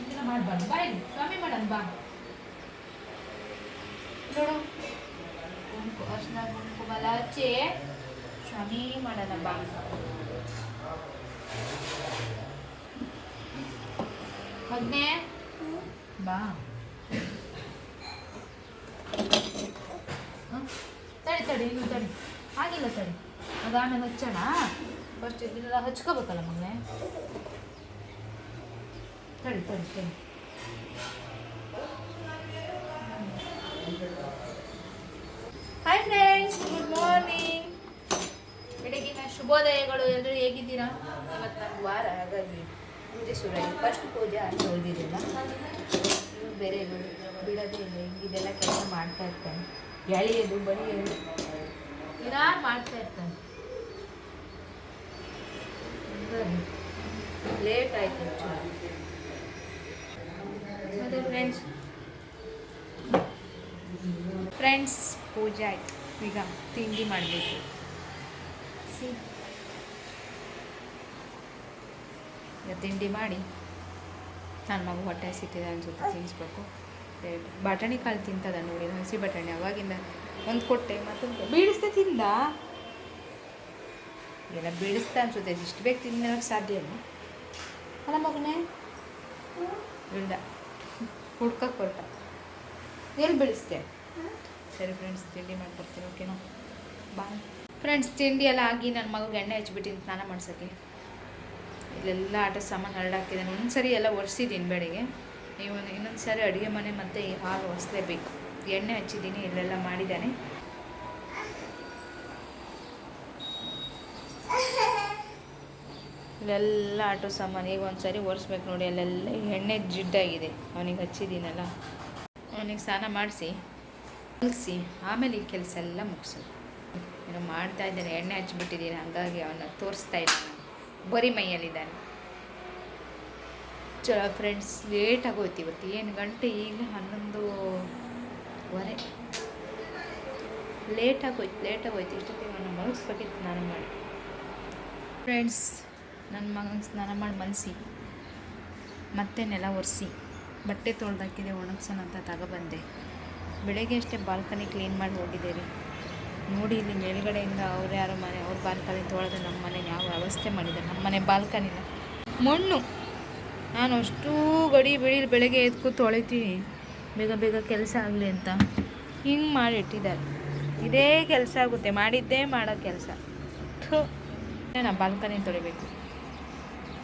ಇದನ್ನ ಮಾಡ್ಬಾರ್ದು ಬಾ ಇಲ್ಲಿ. ಸ್ವಾಮಿ ಮಾಡೋಣ, ಬಾ. ನೋಡು. ಕುಂಕು ಅರ್ಶಿನ ಕುಂಕುಮಲ ಹಚ್ಚಿ ಸ್ವಾಮಿ ಮಾಡೋಣ, ಬಾ. ಮಗ್ನೆ, ಬಾ? ತಡಿ ತಡಿ, ಇನ್ನು ತಡಿ. ಆಗಿಲ್ಲ ತಡಿ. ಅದಾಮೇಲೆ ಹಚ್ಚೋಣ. ಫಸ್ಟ್ ಇದನ್ನೆಲ್ಲ ಹಚ್ಕೋಬೇಕಲ್ಲ ಮಗನೇ ತಡಿ ತಡಿ ತಡಿ. ಹಾಯ್ ಫ್ರೆಂಡ್ಸ್ ಗುಡ್ ಮಾರ್ನಿಂಗ್ ಬೆಳಗಿನ ಶುಭೋದಯಗಳು. ಎಲ್ಲರೂ ಹೇಗಿದ್ದೀರಾ? ಇವತ್ತು ನನ್ನ ವಾರ ಹಾಗಾಗಿ ಪೂಜೆ ಶುರು ಆಗಿ ಫಸ್ಟ್ ಪೂಜೆ ಅಷ್ಟು ಉಳಿದಿರಲಿಲ್ಲ. ಇನ್ನು ಬೇರೆ ಬಿಡೋದೇ ಇಲ್ಲ. ಹಿಂಗಿದೆಲ್ಲ ಕೆಲಸ ಮಾಡ್ತಾ ಇರ್ತಾನೆ. ಎಳೆಯೋದು ಬಡಿಯೋದು ಏನಾರು ಮಾಡ್ತಾ ಇರ್ತಾನೆ. ಲೇಟ್ ಆಯ್ತು ಫ್ರೆಂಡ್ಸ್ ಫ್ರೆಂಡ್ಸ್ ಪೂಜೆ ಆಯಿತು. ಈಗ ತಿಂಡಿ ಮಾಡಬೇಕು. ಈಗ ತಿಂಡಿ ಮಾಡಿ. ನನ್ನ ಮಗು ಹೊಟ್ಟೆ ಸಿಟ್ಟಿದೆ ಅನ್ಸುತ್ತೆ ತಿನ್ನಿಸ್ಬೇಕು ಬಟಾಣಿ ಕಾಳು ತಿಂತದ ನೋಡಿ ಹಸಿ ಬಟಾಣಿ ಅವಾಗಿಂದ. ಒಂದು ಕೊಟ್ಟೆ ಮತ್ತೊಂದು ಬೀಳಿಸ್ದೆ ತಿಂದ? ಎಲ್ಲ ಬೆಳೆಸ್ತಾ ಅನ್ಸುತ್ತೆ ಇಷ್ಟು ಬೇಗ ತಿನ್ನೋಕ್ಕೆ ಸಾಧ್ಯ ಅಲ್ಲ ಮಗನೇ. ಇಲ್ಲ ಹುಡ್ಕಕ್ಕೆ ಹೊರಟ ಎಲ್ಲಿ ಬೆಳೆಸ್ತೆ ಸರಿ ಫ್ರೆಂಡ್ಸ್ ತಿಂಡಿ ಮಾಡ್ಕೊಡ್ತೀನಿ ಓಕೆನಾ ಬಾಯ್ ಫ್ರೆಂಡ್ಸ್ ತಿಂಡಿ ಎಲ್ಲ ಆಗಿ ನನ್ನ ಮಗಗೆ ಎಣ್ಣೆ ಹಚ್ಬಿಟ್ಟಿನಿ ಸ್ನಾನ ಮಾಡ್ಸೋಕ್ಕೆ. ಇಲ್ಲೆಲ್ಲ ಆಟ ಸಾಮಾನು ಹರಡಾಕಿದ್ದಾನೆ ಒಂದು ಸರಿ ಎಲ್ಲ ಒರೆಸಿದ್ದೀನಿ ಬೆಳಿಗ್ಗೆ ನೀವು ಇನ್ನೊಂದು ಸಾರಿ ಅಡುಗೆ ಮನೆ ಮತ್ತು ಈ ಹಾಲು ಒರೆಸಲೇಬೇಕು. ಎಣ್ಣೆ ಹಚ್ಚಿದ್ದೀನಿ ಇಲ್ಲೆಲ್ಲ ಮಾಡಿದ್ದಾನೆ ಇಲ್ಲೆಲ್ಲ ಆಟೋ ಸಾಮಾನು ಈಗ ಒಂದು ಒರೆಸ್ಬೇಕು ನೋಡಿ, ಅಲ್ಲೆಲ್ಲ ಎಣ್ಣೆ ಜಿಡ್ಡಾಗಿದೆ. ಅವನಿಗೆ ಹಚ್ಚಿದ್ದೀನಲ್ಲ. ಅವನಿಗೆ ಸ್ನಾನ ಮಾಡಿಸಿ ಕಲಸಿ ಆಮೇಲೆ ಈ ಕೆಲಸ ಎಲ್ಲ ಮುಗಿಸು. ಏನೋ ಮಾಡ್ತಾ ಇದ್ದಾನೆ, ಎಣ್ಣೆ ಹಚ್ಚಿಬಿಟ್ಟಿದ್ದೀನಿ ಹಾಗಾಗಿ ಅವನ್ನ ತೋರಿಸ್ತಾ ಇದ್ದಾನೆ ಬರೀ ಮೈಯಲ್ಲಿದ್ದಾನೆ. ಚಲೋ ಫ್ರೆಂಡ್ಸ್ ಲೇಟ್ ಆಗೋಯ್ತು ಇವತ್ತು. ಏನು ಗಂಟೆ? ಈಗ ಹನ್ನೊಂದುವರೆ. ಲೇಟ್ ಆಗೋಯ್ತು ಇಷ್ಟೊತ್ತಿಗೆ ಅವನ್ನ ಮುಗಿಸ್ಬೇಕಿತ್ತು ನಾನು ಮಾಡಿ. ಫ್ರೆಂಡ್ಸ್ ನನ್ನ ಮಗನ ಸ್ನಾನ ಮಾಡಿ ಮನಸಿ, ಮತ್ತೆ ನೆಲ ಒರೆಸಿ, ಬಟ್ಟೆ ತೊಳ್ದಾಕಿದೆ, ಒಣಗ್ಸೋಣ ಅಂತ ತಗೊಬಂದೆ ಬೆಳಗ್ಗೆ ಅಷ್ಟೇ ಬಾಲ್ಕನಿ ಕ್ಲೀನ್ ಮಾಡಿ ಹೋಗಿದ್ದೆ ರೀ ನೋಡಿ, ಇಲ್ಲಿ ಮೇಲ್ಗಡೆಯಿಂದ ಅವ್ರು ಯಾರೋ ಮನೆ, ಅವ್ರ ಬಾಲ್ಕನಿ ತೊಳೆದು ನಮ್ಮ ಮನೆ ಯಾವ ವ್ಯವಸ್ಥೆ ಮಾಡಿದ್ದಾರೆ. ನಮ್ಮ ಮನೆ ಬಾಲ್ಕನಿನ ಮಣ್ಣು. ನಾನು ಅಷ್ಟೂ ಗಡಿ ಬಿಡಿ ಬೆಳಗ್ಗೆ ಎದ್ಕು ತೊಳಿತೀನಿ. ಬೇಗ ಬೇಗ ಕೆಲಸ ಆಗಲಿ ಅಂತ ಹಿಂಗೆ ಮಾಡಿಟ್ಟಿದ್ದಾರೆ ಇದೇ ಕೆಲಸ ಆಗುತ್ತೆ. ಮಾಡಿದ್ದೇ ಮಾಡೋ ಕೆಲಸ. ನಾನು ಬಾಲ್ಕನಿ ತೊಳಿಬೇಕು.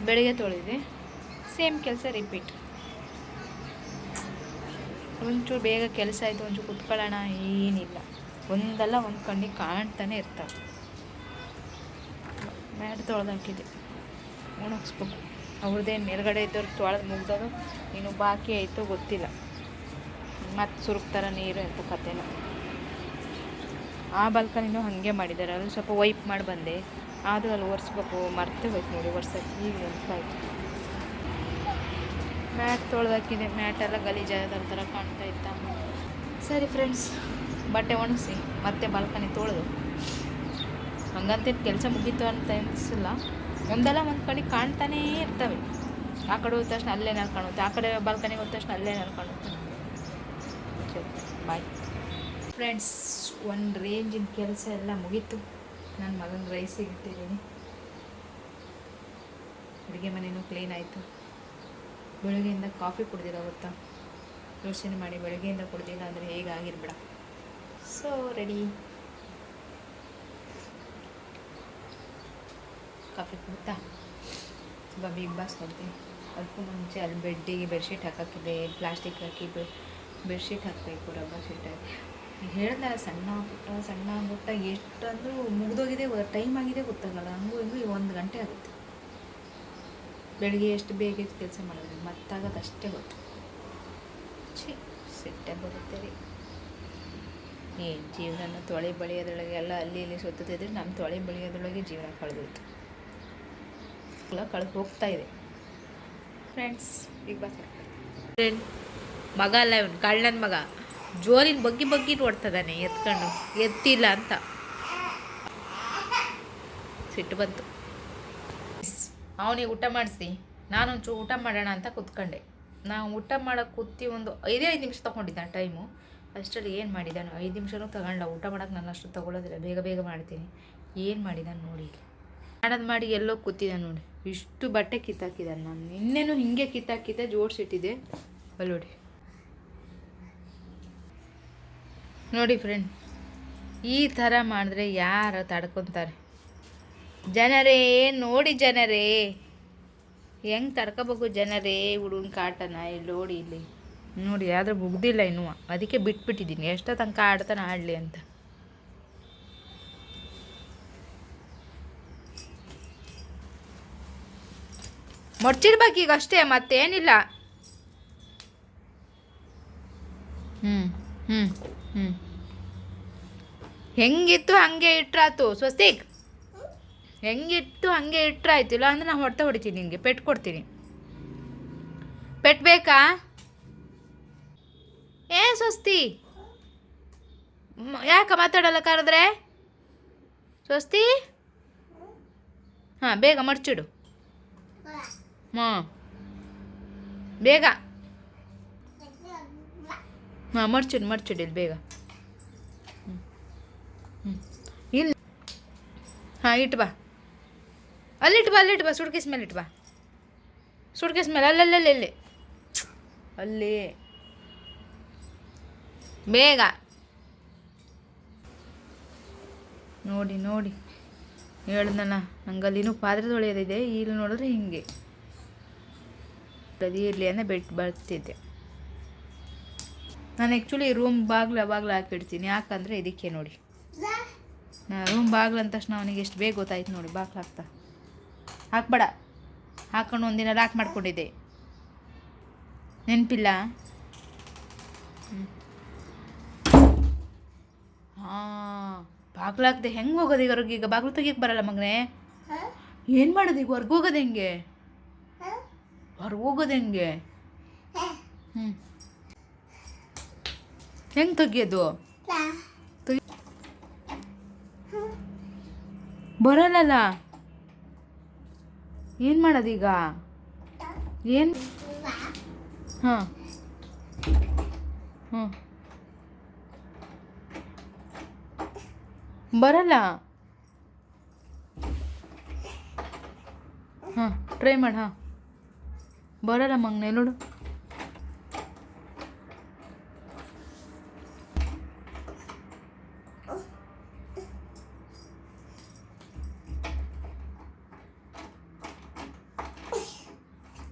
ಬೆಳಗ್ಗೆ ತೊಳೆದೆ ಸೇಮ್ ಕೆಲಸ ರಿಪೀಟ್ ಒಂಚೂರು ಬೇಗ ಕೆಲಸ ಆಯಿತು, ಒಂಚೂರು ಕುತ್ಕೊಳ್ಳೋಣ, ಏನಿಲ್ಲ. ಒಂದಲ್ಲ ಒಂದು ಕಣ್ಣಿಗೆ ಕಾಣ್ತಾನೆ ಇರ್ತಾವೆ ಮ್ಯಾಟ್ ತೊಳೆದಾಕಿದೆ ಒಣಗಿಸ್ಬೇಕು ಅವ್ರದ್ದೇನು ಮೇಲ್ಗಡೆ ಇದ್ದವ್ರು ತೊಳೆದು ಮುಗ್ದೋದು ಇನ್ನು ಬಾಕಿ ಆಯಿತು ಗೊತ್ತಿಲ್ಲ. ಮತ್ತೆ ಸುರುಕ್ತಾರ ನೀರು ಅಂತ ಕತೆನ ಆ ಬಾಲ್ಕನಿನೂ ಹಾಗೆ ಮಾಡಿದ್ದಾರೆ. ಅಲ್ಲಿ ಸ್ವಲ್ಪ ವೈಪ್ ಮಾಡಿ ಬಂದೆ. ಆದರೂ ಅಲ್ಲಿ ಒರೆಸ್ಬೇಕು ಮರ್ತೇ ಹೋಯ್ತು ನೋಡಿ ಒರ್ಸಕ್ಕೆ ಈಗ ನೆನಪಾಯ್ತು. ಮ್ಯಾಟ್ ತೊಳೆದಾಕಿದೆ. ಮ್ಯಾಟ್ ಎಲ್ಲ ಗಲೀಜಾದ ಥರ ಕಾಣ್ತಾ ಇತ್ತ. ಸರಿ ಫ್ರೆಂಡ್ಸ್ ಬಟ್ಟೆ ಒಣಗಿಸಿ, ಮತ್ತೆ ಬಾಲ್ಕನಿ ತೊಳೆದು. ಹಂಗಂತ ಕೆಲಸ ಮುಗೀತು ಅಂತ ಅನಿಸಿಲ್ಲ ಒಂದಲ್ಲ ಒಂದು ಕಡೆ ಕಾಣ್ತಾನೇ ಇರ್ತವೆ. ಆ ಕಡೆ ಹೋದ ತಕ್ಷಣ ಅಲ್ಲೇ ಕಾಣುತ್ತೆ ಆ ಕಡೆ ಬಾಲ್ಕನಿಗೆ ಹೋದ ತಕ್ಷಣ ಅಲ್ಲೇ ಓಕೆ ಬಾಯ್ ಫ್ರೆಂಡ್ಸ್ ಒಂದು ರೇಂಜಿನ ಕೆಲಸ ಎಲ್ಲ ಮುಗೀತು. ನನ್ನ ಮಗನ ರೈಸಿಗೆ ಇಟ್ಟಿದ್ದೀನಿ ಅಡುಗೆ ಮನೆಯೂ ಕ್ಲೀನ್ ಆಯಿತು. ಬೆಳಗ್ಗೆಯಿಂದ ಕಾಫಿ ಕುಡ್ದಿಲ್ಲ ಗೊತ್ತಾ? ಯೋಚನೆ ಮಾಡಿ ಬೆಳಗ್ಗೆಯಿಂದ ಕುಡ್ದಿಲ್ಲ ಅಂದರೆ ಹೇಗಾಗಿರ್ಬೇಡ ಸೊ ರೆಡಿ ಕಾಫಿ ಕುಡ್ತಾ? ತುಂಬ ಬಿಗ್ ಬಾಸ್ ನೋಡ್ತೀನಿ. ಅದಕ್ಕೂ ಮುಂಚೆ ಅಲ್ಲಿ ಬೆಡ್ಡಿಗೆ ಬೆಡ್ಶೀಟ್ ಹಾಕೋಕ್ಕಿದೆ ಪ್ಲಾಸ್ಟಿಕ್ ಹಾಕಿ ಬೆಡ್ಶೀಟ್ ಹಾಕಬೇಕು ರಬ್ಬರ್ ಶೀಟ್ ಹಾಕಿ. ಹೇಳ್ದಲ್ಲ ಸಣ್ಣ ಪುಟ್ಟ ಸಣ್ಣ ಪುಟ್ಟ, ಎಷ್ಟಂದ್ರೂ ಮುಗ್ದೋಗಿದೆ ಟೈಮ್ ಆಗಿದೆ ಗೊತ್ತಾಗಲ್ಲ, ಹಂಗೂ ಹಿಂಗೂ ಒಂದು ಗಂಟೆ ಆಗುತ್ತೆ. ಬೆಳಿಗ್ಗೆ ಎಷ್ಟು ಬೇಗ ಕೆಲಸ ಮಾಡಿದ್ರೆ ಮತ್ತಾಗದು ಅಷ್ಟೇ ಗೊತ್ತು. ಛೀ, ಸಿಟ್ಟೆ ಬರುತ್ತೆ ರೀ. ಏ ಜೀವನ ತೊಳೆ ಬಳಿಯೋದ್ರೊಳಗೆ ಎಲ್ಲ ಅಲ್ಲಿ ಇಲ್ಲಿ ಸುತ್ತಿದ್ರೆ ನಮ್ಮ ತೊಳೆ ಬಳಿಯೋದ್ರೊಳಗೆ ಜೀವನ ಕಳೆದೋಯ್ತು. ಎಲ್ಲ ಕಳೆದು ಹೋಗ್ತಾ ಇದೆ. ಫ್ರೆಂಡ್ಸ್ ಈಗ ಬಸ್ ಫ್ರೆಂಡ್ ಮಗ ಅಲ್ಲ ಇವನು, ಕಳ್ಳನ ಮಗ. ಜೋರಿನ ಬಗ್ಗಿ ಬಗ್ಗಿ ನೋಡ್ತದಾನೆ, ಎತ್ಕೊಂಡು. ಎತ್ತಿಲ್ಲ ಅಂತ. ಸಿಟ್ಟು ಬಂತು. ಅವನಿಗೆ ಊಟ ಮಾಡಿಸಿ. ನಾನೊಂಚೂರು ಊಟ ಮಾಡೋಣ ಅಂತ ಕೂತ್ಕೊಂಡೆ. ನಾವು ಊಟ ಮಾಡೋಕೆ ಕೂತಿ ಒಂದು ಐದೇ ಐದು ನಿಮಿಷ ತೊಗೊಂಡಿದ್ದ ಟೈಮು. ಅಷ್ಟರಲ್ಲಿ ಏನು ಮಾಡಿದ್ದಾನೆ ಐದು ನಿಮಿಷನೂ ತಗೊಂಡ ಊಟ ಮಾಡೋಕೆ ನಾನು ಅಷ್ಟು ತೊಗೊಳೋದಿಲ್ಲ ಬೇಗ ಬೇಗ ಮಾಡ್ತೀನಿ. ಏನು ಮಾಡಿದಾನೆ ನೋಡಿ ಮಾಡೋದು ಮಾಡಿ ಎಲ್ಲೋ ಕೂತಿದ್ದಾನೆ ನೋಡಿ. ಇಷ್ಟು ಬಟ್ಟೆ ಕಿತ್ತಾಕಿದ್ದಾನೆ. ನಾನು ನಿನ್ನೆನೂ ಹಿಂಗೆ ಕಿತ್ತಾಕಿದ್ದೆ, ಜೋಡಿಸಿಟ್ಟಿದ್ದೆ. ಅಲ್ಲಿ ನೋಡಿ ನೋಡಿ ಫ್ರೆಂಡ್ ಈ ಥರ ಮಾಡಿದ್ರೆ ಯಾರು ತಡ್ಕೊತಾರೆ? ಜನರೇ, ನೋಡಿ ಜನರೇ. ಹೆಂಗೆ ತಡ್ಕೋಬೇಕು ಜನರೇ? ಹುಡುಗನ ಕಾಟನ, ಇಲ್ಲಿ ನೋಡಿ ಇಲ್ಲಿ. ನೋಡಿ, ಆದರೂ ಮುಗ್ದಿಲ್ಲ ಇನ್ನೂ. ಅದಕ್ಕೆ ಬಿಟ್ಬಿಟ್ಟಿದ್ದೀನಿ. ಎಷ್ಟೋ ತನಕ ಆಡ್ತಾನೆ ಆಡಲಿ ಅಂತ. ಮೊಡ್ಚಿಡ್ಬೇಕು ಈಗ ಅಷ್ಟೇ, ಮತ್ತೇನಿಲ್ಲ. ಹ್ಞೂ ಹ್ಞೂ ಹ್ಞೂ ಹೆಂಗಿತ್ತು ಹಂಗೆ ಇಟ್ರಾತು ಸ್ವಸ್ತಿಕ್? ಹೆಂಗಿತ್ತು ಹಂಗೆ ಇಟ್ರಾಯ್ತು, ಇಲ್ಲ ಅಂದ್ರೆ ನಾನು ಹೊಡ್ತಾ ಹೊಡಿತೀನಿ ನಿಂಗೆ ಪೆಟ್ಟು ಕೊಡ್ತೀನಿ. ಪೆಟ್ಟು ಬೇಕಾ? ಏ ಸ್ವಸ್ತಿ? ಯಾಕೆ ಯಾಕ ಮಾತಾಡಲ್ಲ ಕರೆದ್ರೆ? ಸ್ವಸ್ತಿ? ಹಾಂ, ಬೇಗ ಮಡ್ಚಿಡು. ಹಾಂ ಬೇಗ. ಹಾಂ, ಮಡ್ಚಿಡು ಮಡ್ಚಿಡು ಇಲ್ಲಿ ಬೇಗ. ಇಲ್ಲ ಹಾಂ ಇಟ್ಟು ಬಾ. ಅಲ್ಲಿಟ್ಟು ಬಾ ಅಲ್ಲಿಟ್ಟು ಬಾ, ಸುಡ್ಕೇಸ್ ಮೇಲೆ ಇಟ್ಟು ಬಾ. ಸುಡ್ಕೇಸ್ ಮೇಲೆ ಅಲ್ಲಲ್ಲಲ್ಲಿ ಅಲ್ಲಿ. ಬೇಗ. ನೋಡಿ ನೋಡಿ. ಹೇಳ್ದಣ್ಣ ನಂಗೆ ಅಲ್ಲಿನೂ ಪಾತ್ರೆ ತೊಳೆಯೋದಿದೆ, ಇಲ್ಲಿ ನೋಡಿದ್ರೆ ಹಿಂಗೆ. ಅದು ಇರಲಿ ಅಂದರೆ ಬಿಟ್ಟು ಬರ್ತಿದ್ದೆ. ನಾನು ಆ್ಯಕ್ಚುಲಿ ರೂಮ್ ಬಾಗ್ಲು ಬಾಗ್ಲು ಹಾಕಿಡ್ತೀನಿ ಯಾಕಂದರೆ ಇದಕ್ಕೆ ನೋಡಿ. ರೂಮ್ ಬಾಗ್ಲು ಅಂದ ತಕ್ಷಣ ಅವನಿಗೆ ಎಷ್ಟು ಬೇಗ ಗೊತ್ತಾಯ್ತು ನೋಡಿ, ಬಾಗ್ಲು ಹಾಕ್ತಾ. ಹಾಕ್ಬೇಡ. ಹಾಕೊಂಡು ಒಂದಿನ ಲಾಕ್ ಮಾಡ್ಕೊಂಡಿದ್ದೆ. ನೆನಪಿಲ್ಲ. ಹಾಂ, ಬಾಗ್ಲು ಹಾಕ್ದೆ ಹೆಂಗೆ ಹೋಗೋದು ಈಗ ಹೊರಗೆ ಈಗ ಬಾಗ್ಲು ತೆಗಿಯಕ್ಕೆ ಬರಲ್ಲ ಮಗನೇ? ಏನು ಮಾಡೋದು ಈಗ? ಹೊರ್ಗೆ ಹೋಗೋದು ಹೆಂಗೆ? ಹೊರ್ಗೆ ಹೋಗೋದು ಹೆಂಗೆ? ಹ್ಞೂ ಹೆಂಗೆ ತೆಗಿಯೋದು? ಬರಲ್ಲಲ್ಲ. ಏನು ಮಾಡೋದೀಗ? ಏನು? ಹಾಂ. ಹ್ಞೂ ಬರಲ್ಲ. ಹಾಂ ಟ್ರೈ ಮಾಡಿ ಹಾಂ. ಬರಲ್ಲ ಮಗ್ನೆ ನೋಡು.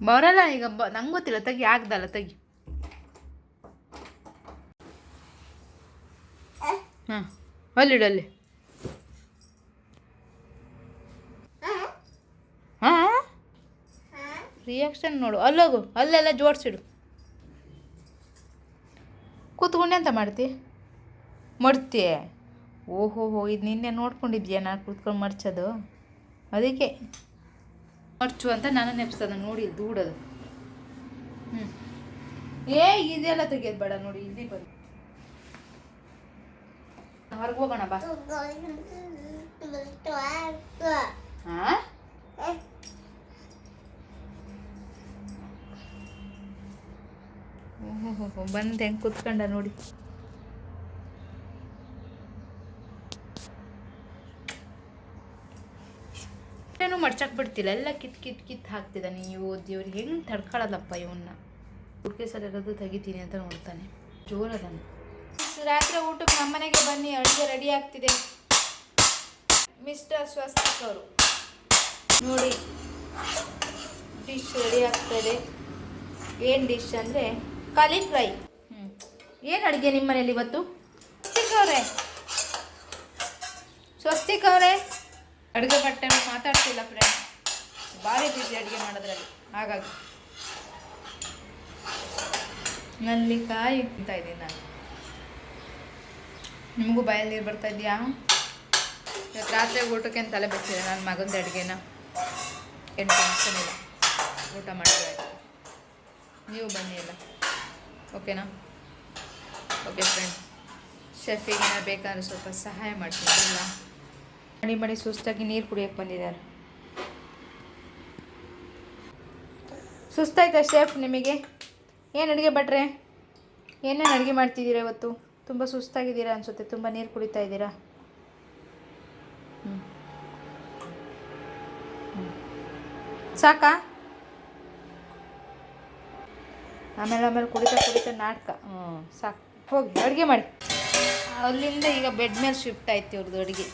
ಬರಲ್ಲ, ಈಗ ಬ, ನಂಗೆ ಗೊತ್ತಿಲ್ಲ, ತೆಗಿ, ಆಗ್ದಲ್ಲ, ತೆಗಿ. ಹಾಂ ಅಲ್ಲಿಡು ಅಲ್ಲಿ ಹಾಂ? ರಿಯಾಕ್ಷನ್ ನೋಡು ಅಲ್ಲೋಗು ಅಲ್ಲೆಲ್ಲ ಜೋಡಿಸಿಡು. ಕೂತ್ಕೊಂಡೆ ಅಂತ ಮಾಡ್ತಿ? ಮಡ್ತೀಯ ಓಹೋ ಇದು ನಿನ್ನೆ ನೋಡ್ಕೊಂಡಿದ್ಯಾ, ನಾನು ಕೂತ್ಕೊಂಡು ಮಡ್ಚೋದು? ಅದಕ್ಕೆ. ಮಡ್ಚು ಅಂತ ನಾನು ನೆಪ್ಸದ ನೋಡಿ ದೂಡೋದು. ಹ್ಞೂ ಏ, ಇದೆಲ್ಲ ತೆಗಿಯೋದು ಬೇಡ ನೋಡಿ, ಇಲ್ಲಿ ಬಂದು ಹೊರಗೆ ಹೋಗೋಣ, ಬಾ. ಹಾಂ ಬಂದು ಹೆಂಗೆ ಕೂತ್ಕೊಂಡ ನೋಡಿ. ಮಡ್ಚಕ್ ಬಿಡ್ತಿಲ್ಲ. ಎಲ್ಲ ಕಿತ್ ಕಿತ್ ಕಿತ್ ಹಾಕ್ತಿದ್ದಾನೆ ಇವು ದೇವ್ರಿಗೆ ಹೆಂಗೆ ತಡ್ಕೊಳ್ಳೋದಪ್ಪ ಇವನ್ನ ಇರೋದು ತೆಗಿತೀನಿ ಅಂತ ನೋಡ್ತಾನೆ. ಜೋರದನ್ನು ರಾತ್ರಿ ಊಟಕ್ಕೆ ನಮ್ಮನೆಗೆ ಬನ್ನಿ ಅಡುಗೆ ರೆಡಿ ಆಗ್ತಿದೆ. ಮಿಸ್ಟರ್ ಸ್ವಸ್ತಿಕ್ ಅವರು. ನೋಡಿ ಡಿಶ್ ರೆಡಿ ಆಗ್ತಾ ಇದೆ. ಏನು ಡಿಶ್ ಅಂದರೆ ಕಾಲಿ ಫ್ರೈ. ಹ್ಞೂ ಏನು ಅಡುಗೆ ನಿಮ್ಮ ಮನೇಲಿ ಇವತ್ತು? ಸ್ವಸ್ತಿಕ್ ಅವರೇ. ಸ್ವಸ್ತಿಕ್ ಅವರೇ. ಅಡುಗೆ ಬಟ್ಟೆ ಮಾತಾಡ್ತಿಲ್ಲ ಫ್ರೆಂಡ್ ಭಾರಿ ಬಿಸಿ ಅಡುಗೆ ಮಾಡೋದ್ರಲ್ಲಿ. ಹಾಗಾಗಿ. ನಲ್ಲಿ ಕಾಯಿ ಇಡ್ತಾ ಇದ್ದೀನಿ ನಾನು. ನಿಮಗೂ ಬಾಯಲ್ಲಿ ನೀರು ಬರ್ತಾ ಇದೆಯಾ? ಇವತ್ತು ರಾತ್ರಿ ಊಟಕ್ಕೆ ಅಂತ ತಲೆ ಬರ್ತಿದೆ ನನ್ನ ಮಗಂದ ಅಡುಗೆನ. ಏನು ಟೆನ್ಷನ್ ಇಲ್ಲ ಊಟ ಮಾಡಿದ್ರೆ ನೀವು ಬನ್ನಿ ಎಲ್ಲ. ಓಕೆನಾ? ಓಕೆ ಫ್ರೆಂಡ್ ಶೆಫಿಗೆ ಏನಾರು ಬೇಕಾದ್ರೆ ಸ್ವಲ್ಪ ಸಹಾಯ ಮಾಡ್ತೀನಿ, ಇಲ್ಲ? ಮಣಿ ಸುಸ್ತಾಗಿ ನೀರು ಕುಡಿಯೋಕ್ಕೆ ಬಂದಿದ್ದಾರೆ. ಸುಸ್ತಾಯ್ತಾ ಶೇಫ್ ನಿಮಗೆ? ಏನು ಅಡುಗೆ ಭಟ್ರೆ? ಏನೇನು ಅಡುಗೆ ಮಾಡ್ತಿದ್ದೀರಾ ಇವತ್ತು? ತುಂಬ ಸುಸ್ತಾಗಿದ್ದೀರಾ ಅನಿಸುತ್ತೆ, ತುಂಬ ನೀರು ಕುಡಿತಾ ಇದ್ದೀರಾ? ಸಾಕಾ? ಆಮೇಲೆ ಆಮೇಲೆ ಕುಡಿತಾ ಕುಡಿತಾ ನಾಟಕ. ಹ್ಞೂ ಸಾಕು. ಹೋಗಿ ಅಡುಗೆ ಮಾಡಿ. ಅಲ್ಲಿಂದ ಈಗ ಬೆಡ್ ಮೇಲೆ ಶಿಫ್ಟ್ ಆಯ್ತು ಇವ್ರದ್ದು ಅಡುಗೆ.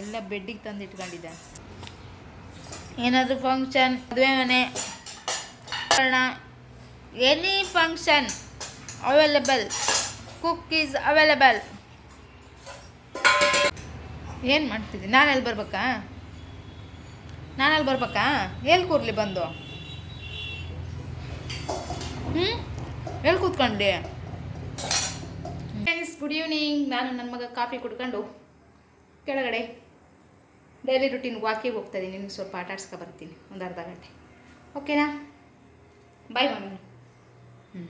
ಎಲ್ಲ ಬೆಡ್ಡಿಗೆ ತಂದು ಇಟ್ಕೊಂಡಿದ್ದೆ. ಏನಾದರೂ ಫಂಕ್ಷನ್ ಮದುವೆ ಮನೆ any function available cook is available ಏನು ಮಾಡ್ತಿದ್ದೆ? ನಾನು ಎಲ್ಲಿ ಬರ್ಬೇಕಾ? ನಾನು ಅಲ್ಲಿ ಬರ್ಬೇಕಾ? ಎಲ್ಲಿ ಕೂರ್ಲಿ ಬಂದು? ಹ್ಞೂ ಎಲ್ಲಿ ಕೂತ್ಕೊಂಡೆ ಗುಡ್ ಈವ್ನಿಂಗ್ ನಾನು ನನ್ನ ಮಗ ಕಾಫಿ ಕುಡ್ಕೊಂಡು ಕೆಳಗಡೆ ಡೈಲಿ ರುಟೀನ್ ವಾಕಿಗೆ ಹೋಗ್ತಾ ಇದ್ದೀನಿ. ನಿಮ್ಗೆ ಸ್ವಲ್ಪ ಆಟ ಆಡ್ಸ್ಕೊ ಬರ್ತೀನಿ. ಒಂದು ಅರ್ಧ ಗಂಟೆ. ಓಕೆನಾ ಬಾಯ್ ಮಮ್ಮಿ. ಹ್ಞೂ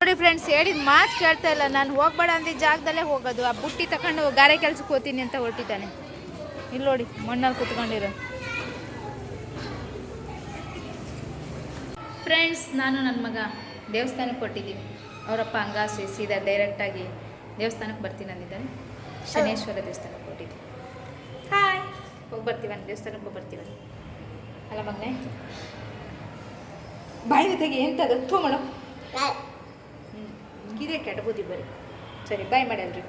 ನೋಡಿ ಫ್ರೆಂಡ್ಸ್ ಹೇಳಿದ ಮಾತು ಕೇಳ್ತಾ ಇಲ್ಲ. ನಾನು ಹೋಗ್ಬೇಡ ಅಂದಿದ್ದ ಜಾಗದಲ್ಲೇ ಹೋಗೋದು. ಆ ಬುಟ್ಟಿ ತಗೊಂಡು ಗಾರೆ ಕೆಲ್ಸಕ್ಕೆ ಹೋಗ್ತೀನಿ ಅಂತ ಹೊರಟಿದ್ದಾನೆ. ಇಲ್ಲಿ ನೋಡಿ ಮಣ್ಣಲ್ಲಿ ಕೂತ್ಕೊಂಡಿರೋ. ಫ್ರೆಂಡ್ಸ್ ನಾನು ನನ್ನ ಮಗ ದೇವಸ್ಥಾನಕ್ಕೆ ಕೊಟ್ಟಿದ್ದೀನಿ ಅವರಪ್ಪ ಹಂಗಾಸಿ ಸೀದಾ ಡೈರೆಕ್ಟಾಗಿ ದೇವಸ್ಥಾನಕ್ಕೆ ಬರ್ತೀನಿ ಅಂದಿದ್ದಾನೆ. ಶನೇಶ್ವರ ದೇವಸ್ಥಾನ. ಹೋಗಿ ಬರ್ತೀವ ದೇವಸ್ಥಾನಕ್ಕೆ ಹೋಗಿ ಬರ್ತೀವಿ ಅಲ್ಲ ಮಗನೇ? ಬಾಯಿ ತೆಗಿ ಎಂತದು? ಥೂ ಮಾಡು ಹ್ಞೂ ಇದೇ ಕೆಟ್ಟ ಬುದ್ಧಿ ಬರೀ. ಸರಿ ಬಾಯ್ ಮಾಡಲ್ರಿ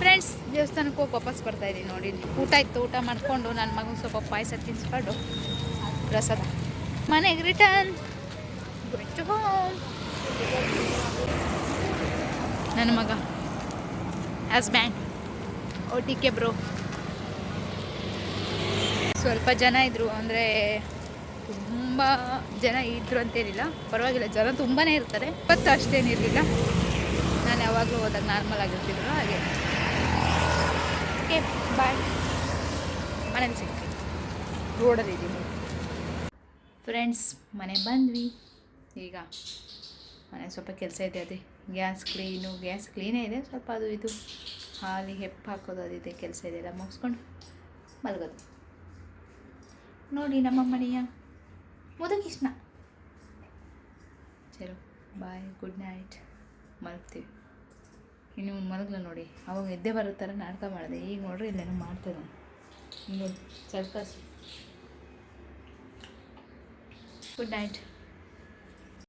ಫ್ರೆಂಡ್ಸ್ ದೇವಸ್ಥಾನಕ್ಕೆ ಹೋಗಿ ವಾಪಸ್ ಬರ್ತಾ ಇದ್ದೀನಿ ನೋಡಿ. ಊಟ ಇತ್ತು ಊಟ ಮಾಡಿಕೊಂಡು ನನ್ನ ಮಗನ ಸ್ವಲ್ಪ ಪಾಯಸ ತಿನ್ಸ್ಕೊಂಡು ಪ್ರಸಾದ. ಮನೆಗೆ ರಿಟರ್ನ್ ಹೋಮ್ ನನ್ನ ಮಗ. Husband O T K bro ಸ್ವಲ್ಪ ಜನ ಇದ್ದರು ಅಂದರೆ ತುಂಬ ಜನ ಇದ್ದರು ಅಂತೇನಿಲ್ಲ. ಪರವಾಗಿಲ್ಲ, ಜನ ತುಂಬಾ ಇರ್ತಾರೆ. ಇವತ್ತು ಅಷ್ಟೇನಿರಲಿಲ್ಲ ನಾನು ಯಾವಾಗಲೂ ಹೋದಾಗ ನಾರ್ಮಲ್ ಆಗಿರ್ತಿದ್ರು, ಹಾಗೆ. ಓಕೆ ಬಾಯ್ ಮನೇಲಿ ಸಿಗ್ತೀನಿ ರೋಡಲ್ಲಿ ಇದ್ದೀನಿ. ಫ್ರೆಂಡ್ಸ್ ಮನೆ ಬಂದ್ವಿ. ಈಗ ಮನೆ ಸ್ವಲ್ಪ ಕೆಲಸ ಇದೆ ಅದೇ. ಗ್ಯಾಸ್ ಕ್ಲೀನು, ಗ್ಯಾಸ್ ಕ್ಲೀನೇ ಇದೆ, ಸ್ವಲ್ಪ ಅದು ಇದು. ಹಾಲಿಗೆ ಹೆಪ್ಪು ಹಾಕೋದು ಅದಿದೆ ಕೆಲಸ ಇದೆ ಎಲ್ಲ ಮುಗಿಸ್ಕೊಂಡು ಮಲಗೋದು. ನೋಡಿ ನಮ್ಮ ಮನೆಯ ಮುದುಕಿಷ್ಣ ಚಲೋ ಬಾಯ್ ಗುಡ್ ನೈಟ್ ಮಲಗ್ತೀವಿ. ಇನ್ನು ಮಲಗಲ್ಲ ನೋಡಿ, ಅವಾಗ ಎದ್ದೆ ಬರೋ ಥರ ನಾಟಕ ಮಾಡಿದೆ. ಈಗ ನೋಡ್ರಿ ಇಲ್ಲೇನೋ ಮಾಡ್ತೇವೆ ನೋಡಿ ಸರ್ಕಸ್ ಗುಡ್ ನೈಟ್